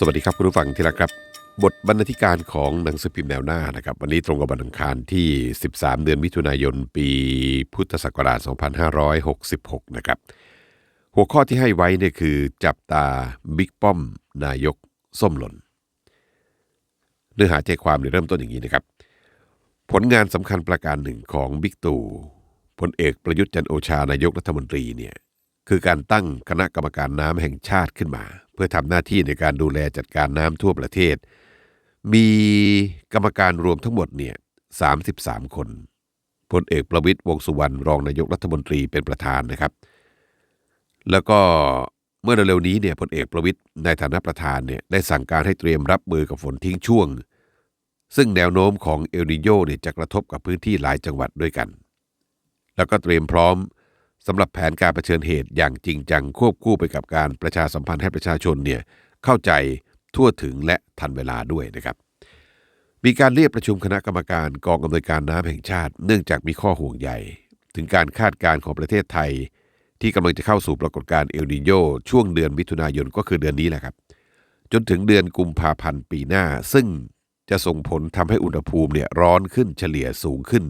สวัสดีครับคุณผู้ฟังที่รักครับ บทบรรณาธิการของหนังสือพิมพ์แนวหน้านะครับ วันนี้ตรงกับวันอังคารที่ 13 เดือนมิถุนายน ปีพุทธศักราช 2566 นะครับ หัวข้อที่ให้ไว้เนี่ยคือจับตาบิ๊กป้อม นายก ส้มหล่น เนื้อหาใจความเนี่ยเริ่มต้นอย่างนี้นะครับ ผลงานสำคัญประการหนึ่งของบิ๊กตู่พลเอกประยุทธ์จันโอชานายกรัฐมนตรีเนี่ยคือการตั้งคณะกรรมการน้ำแห่งชาติขึ้นมา พื่อทำหน้าที่ในการดูแลจัดการน้ำทั่วประเทศ มีกรรมการรวมทั้งหมดเนี่ย33 คนพลเอกประวิตยวงสุวรรณรองนายกรัฐมนตรีเป็นประธานนะครับ แล้วก็เมื่อเร็วๆนี้เนี่ยพลเอกประวิตยในฐานะประธานเนี่ยได้สั่งการให้เตรียมรับมือกับฝนทิ้งช่วง ซึ่งแนวโน้มของเอลนิโยเนี่ยจะกระทบกับพื้นที่หลายจังหวัดด้วยกัน แล้วก็เตรียมพร้อม สำหรับแผนการรเผชิญเหตุอย่างจริงจังควบคู่ไปกับการประชาสัมพันธ์ให้ประชาชนเนี่ยเข้าใจทั่วถึงและทันเวลาด้วยนะครับ มีการเรียกประชุมคณะกรรมการกองอำนวยการน้ำแห่งชาติ เนื่องจากมีข้อห่วงใยถึงการคาดการณ์ของประเทศไทย ที่กำลังจะเข้าสู่ปรากฏการณ์เอลนิโยช่วงเดือนมิถุนายนก็คือเดือนนี้แหละครับ จนถึงเดือนกุมภาพันธ์ปีหน้า ซึ่งจะส่งผลทำให้อุณหภูมิเนี่ยร้อนขึ้นเฉลี่ยสูงขึ้น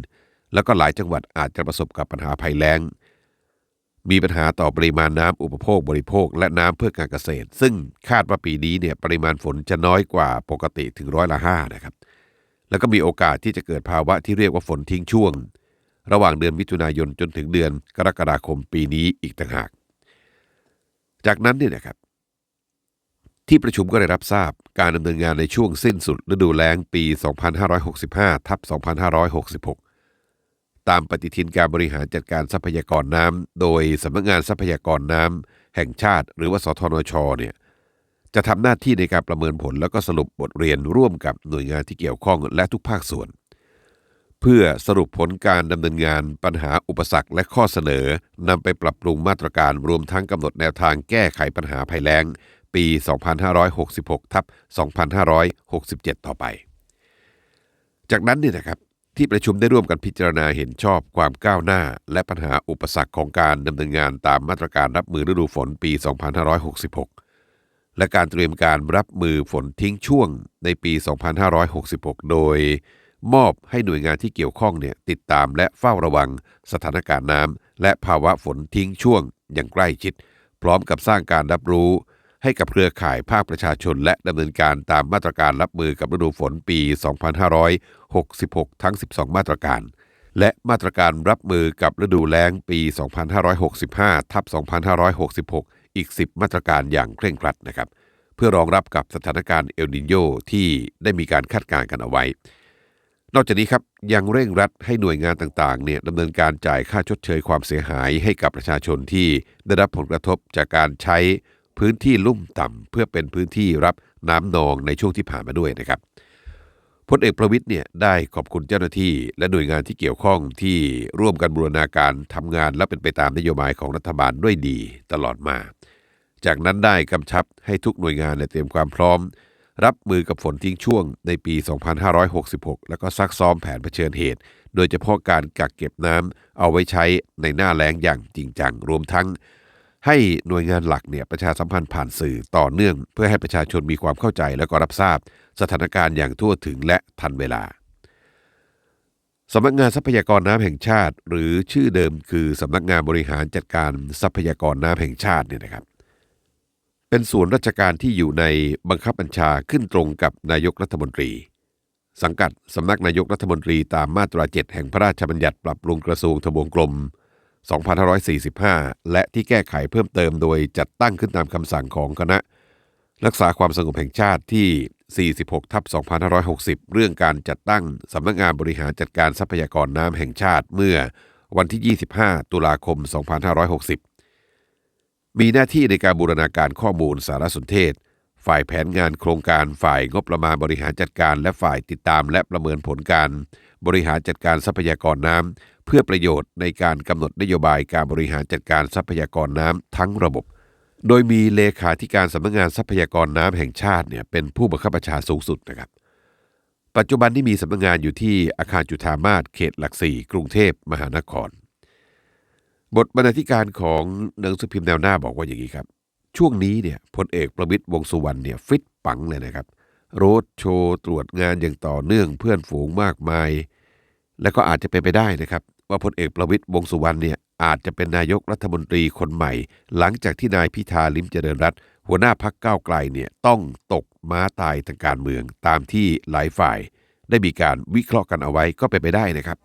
แล้วก็หลายจังหวัดอาจจะประสบกับปัญหาภัยแล้ง มีปัญหาต่อปริมาณน้ำอุปโภคบริโภค และน้ำเพื่อการเกษตร ซึ่งคาดว่าปีนี้เนี่ยปริมาณฝนจะน้อยกว่าปกติถึงร้อยละห้านะครับ แล้วก็มีโอกาสที่จะเกิดภาวะที่เรียกว่าฝนทิ้งช่วง ระหว่างเดือนมิถุนายนจนถึงเดือนกรกฎาคมปีนี้อีกต่างหาก จากนั้นเนี่ยนะครับ ที่ประชุมก็ได้รับทราบการดำเนินงานในช่วงสิ้นสุดฤดูแล้งปี 2565ทับ2566 ตามปฏิทินการบริหารจัดการทรัพยากรน้ำโดยสำนักงานทรัพยากรน้ำแห่งชาติ หรือว่าสทนชเนี่ยจะทำหน้าที่ในการประเมินผลแล้วก็สรุปบทเรียนร่วมกับหน่วยงานที่เกี่ยวข้องและทุกภาคส่วน เพื่อสรุปผลการดำเนินงานปัญหาอุปสรรคและข้อเสนอนำไปปรับปรุงมาตรการรวมทั้งกำหนดแนวทางแก้ไขปัญหาภัยแล้ง ปี 2566ทับ2567 ต่อไป จากนั้นเนี่ยนะครับ ที่ประชุมได้ร่วมกันพิจารณาเห็นชอบความก้าวหน้า และปัญหาอุปสรรคของการดำเนินงานตามมาตรการรับมือฤดูฝนปี 2566 และการเตรียมการรับมือฝนทิ้งช่วงในปี 2566 โดยมอบให้หน่วยงานที่เกี่ยวข้องเนี่ยติดตามและเฝ้าระวังสถานการณ์น้ำและภาวะฝนทิ้งช่วงอย่างใกล้ชิด พร้อมกับสร้างการรับรู้ ให้กับเครือข่ายภาคประชาชน และดำเนินการตามมาตรการรับมือกับฤดูฝนปี 2566 ทั้ง 12 มาตรการ และมาตรการรับมือกับฤดูแล้งปี 2565 ทับ 2566 อีก 10 มาตรการอย่างเคร่งครัดนะครับ เพื่อรองรับกับสถานการณ์เอลนิโยที่ได้มีการคาดการณ์กันเอาไว้ นอกจากนี้ครับยังเร่งรัดให้หน่วยงานต่างๆเนี่ยดำเนินการจ่ายค่าชดเชยความเสียหายให้กับประชาชนที่ได้รับผลกระทบจากการใช้ พื้นที่ลุ่มต่ำเพื่อเป็นพื้นที่รับน้ำนองในช่วงที่ผ่านมาด้วยนะครับพลเอกประวิทย์เนี่ยได้ขอบคุณเจ้าหน้าที่ และหน่วยงานที่เกี่ยวข้องที่ร่วมกันบูรณาการทำงานและเป็นไปตามนโยบายของรัฐบาลด้วยดีตลอดมา จากนั้นได้กำชับให้ทุกหน่วยงานเนี่ยเตรียมความพร้อม รับมือกับฝนทิ้งช่วงในปี 2566 แล้วก็ซักซ้อมแผนเผชิญเหตุ โดยเฉพาะการกักเก็บน้ำเอาไว้ใช้ในหน้าแล้งอย่างจริงจังรวมทั้ง ให้หน่วยงานหลักเนี่ยประชาสัมพันธ์ผ่านสื่อต่อเนื่อง เพื่อให้ประชาชนมีความเข้าใจและก็รับทราบ สถานการณ์อย่างทั่วถึงและทันเวลาสำนักงานทรัพยากรน้ำแห่งชาติ หรือชื่อเดิมคือสำนักงานบริหารจัดการทรัพยากรน้ำแห่งชาติเนี่ยนะครับ เป็นส่วนราชการที่อยู่ในบังคับบัญชาขึ้นตรงกับนายกรัฐมนตรี สังกัดสำนักนายกรัฐมนตรีตามมาตรา 7 แห่งพระราชบัญญัติปรับปรุงกระทรวงทบวงกรม 2545 และที่แก้ไขเพิ่มเติมโดยจัดตั้งขึ้นตามคำสั่งของคณะ รักษาความสงบแห่งชาติที่ 46ทับ2560 เรื่องการจัดตั้งสำนักงานบริหารจัดการทรัพยากรน้ำแห่งชาติเมื่อวันที่ 25 ตุลาคม 2560 มีหน้าที่ในการบูรณาการข้อมูลสารสนเทศ ฝ่ายแผนงานโครงการฝ่ายงบประมาณบริหารจัดการ และฝ่ายติดตามและประเมินผลการ บริหารจัดการทรัพยากรน้ำ เพื่อประโยชน์ในการกำหนดนโยบายการบริหารจัดการทรัพยากรน้ำทั้งระบบ โดยมีเลขาธิการสำนักงานทรัพยากรน้ำแห่งชาติเนี่ยเป็นผู้บังคับบัญชาสูงสุดนะครับ ปัจจุบันที่มีสำนักงานอยู่ที่อาคารจุฑามาศเขตหลักสี่กรุงเทพมหานคร บทบรรณาธิการของหนังสือพิมพ์แนวหน้าบอกว่าอย่างนี้ครับ ช่วงนี้เนี่ยพลเอกประวิตยวงสุวรรณเนี่ยฟิตปังเลยนะครับโรดโชว์ตรวจงานอย่างต่อเนื่องเพื่อนฝูงมากมาย และก็อาจจะเป็นไปได้นะครับ ว่าพลเอกประวิตยวงสุวรรณเนี่ยอาจจะเป็นนายกรัฐมนตรีคนใหม่ หลังจากที่นายพิธาลิมเจริญรัตน์หัวหน้าพักก้าวไกลเนี่ยต้องตกม้าตายทางการเมืองตามที่หลายฝ่าย ได้มีการวิเคราะห์กันเอาไว้ก็เป็นไปได้นะครับ